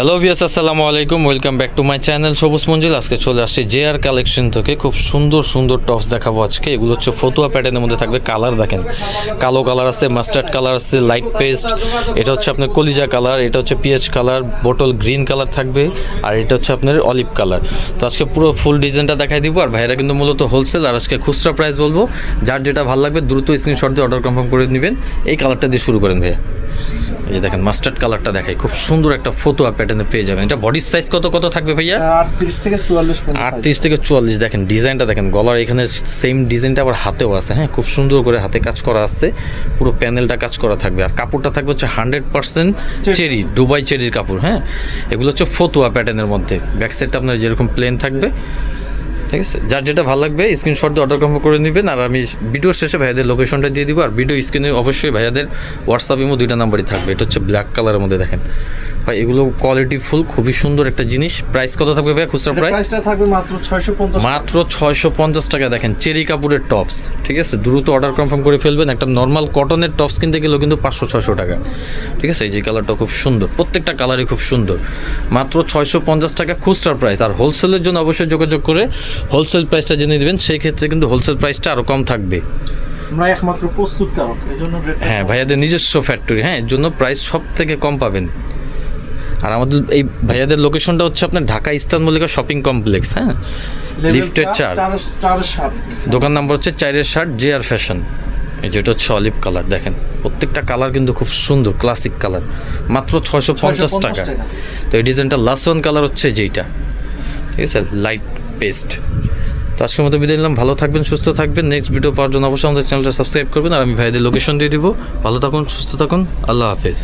Hello বিয়াস আসসালামু আলাইকুম। Welcome back to my channel Sabuj Manzil. আজকে চলে আসছে জে আর কালেকশন থেকে। খুব সুন্দর সুন্দর টপস দেখাবো আজকে। এগুলো হচ্ছে ফতুয়া প্যাটার্নের মধ্যে থাকবে কালার দেখেন। কালো কালার আছে মাস্টার্ড কালার আছে লাইট পেস্ট এটা হচ্ছে আপনার কলিজা কালার এটা হচ্ছে peach colour bottle green colour থাকবে। আর এটা হচ্ছে আপনার অলিভ কালার তো আজকে পুরো ফুল ডিজাইনটা দেখাই দিব। আর ভাইরা কিন্তু মূলত হোলসেল আর আজকে খুচরা প্রাইস বলব। যার যেটা ভালো লাগবে, দ্রুত স্ক্রিনশট দিয়ে অর্ডার কনফার্ম করে নেবেন। এই কালারটা দিয়ে শুরু করেন ভাইয়া। এই যে দেখেন মাস্টার্ড কালারটা দেখাই। খুব সুন্দর একটা ফতুয়া প্যাটার্নে পেয়ে যাবেন। এটা বডির সাইজ কত কত থাকবে ভাইয়া? আটত্রিশ থেকে চুয়াল্লিশ আটত্রিশ থেকে চুয়াল্লিশ। দেখেন ডিজাইনটা দেখেন গলার এখানে সেম ডিজাইনটা আবার হাতেও আছে হ্যাঁ? খুব সুন্দর করে হাতে কাজ করা আছে। পুরো প্যানেলটা কাজ করা থাকবে। আর কাপড়টা থাকবে হচ্ছে হান্ড্রেড পার্সেন্ট চেরি। দুবাই চেরির কাপড় হ্যাঁ? এগুলো হচ্ছে ফতুয়া প্যাটার্নের মধ্যে। ব্যাক সাইডটা আপনার যেরকম প্লেন থাকবে ঠিক আছে? যার যেটা ভালো লাগবে স্ক্রিনশট দিয়ে অর্ডার কনফার্ম করে নেবেন, আর আমি ভিডিও শেষে ভাইয়াদের লোকেশনটা দিয়ে দিব, আর ভিডিও স্ক্রিনে অবশ্যই ভাইয়াদের হোয়াটসঅ্যাপ ইমো দুইটা নাম্বারই থাকবে। এটা হচ্ছে ব্ল্যাক কালারের মধ্যে দেখেন। ভাই এগুলো কোয়ালিটি ফুল খুবই সুন্দর একটা জিনিস। প্রাইস কত থাকবে ভাইয়া খুচরা প্রাইস প্রাইসটা থাকবে মাত্র ছয়শো পঞ্চাশ মাত্র ছয়শো পঞ্চাশ টাকা দেখেন চেরি কাপড়ের টপস ঠিক আছে? দ্রুত অর্ডার কনফার্ম করে ফেলবেন। একটা নর্মাল কটনের টপস কিনতে গেলেও কিন্তু পাঁচশো ছয়শো টাকা ঠিক আছে? এই যে কালারটা খুব সুন্দর প্রত্যেকটা কালারই খুব সুন্দর। মাত্র ছয়শো পঞ্চাশ টাকা খুচরা প্রাইস আর হোলসেলের জন্য অবশ্যই যোগাযোগ করে হোলসেল প্রাইসটা জেনে দেবেন সেই ক্ষেত্রে কিন্তু হোলসেল প্রাইসটা আরও কম থাকবে। আমরা একমাত্র প্রস্তুতকারক এই জন্য হ্যাঁ ভাইয়াদের নিজস্ব ফ্যাক্টরি হ্যাঁ এর জন্য প্রাইস সব থেকে কম পাবেন। আর আমাদের এই ভাইয়াদের লোকেশনটা হচ্ছে আপনার Dhaka eastern Mallika shopping complex হ্যাঁ? লিফটের চার, চারের চারের দোকান নাম্বার হচ্ছে চাইরের শার্ট জে আর ফ্যাশন এই যেটা হচ্ছে অলিভ কালার দেখেন। প্রত্যেকটা কালার কিন্তু খুব সুন্দর ক্লাসিক কালার মাত্র ছয়শো পঞ্চাশ টাকা। টাকা। তো এই ডিজাইনটা লাস্ট ওয়ান কালার হচ্ছে যেইটা। ঠিক আছে? লাইট পেস্ট তো আজকের মতো বিদায় নিলাম। ভালো থাকবেন সুস্থ থাকবেন। নেক্সট ভিডিও পাওয়ার জন্য অবশ্যই আমাদের চ্যানেলটা সাবস্ক্রাইব করবেন। আর আমি ভাইদের লোকেশন দিয়ে দিব। ভালো থাকুন সুস্থ থাকুন। আল্লাহ হাফেজ।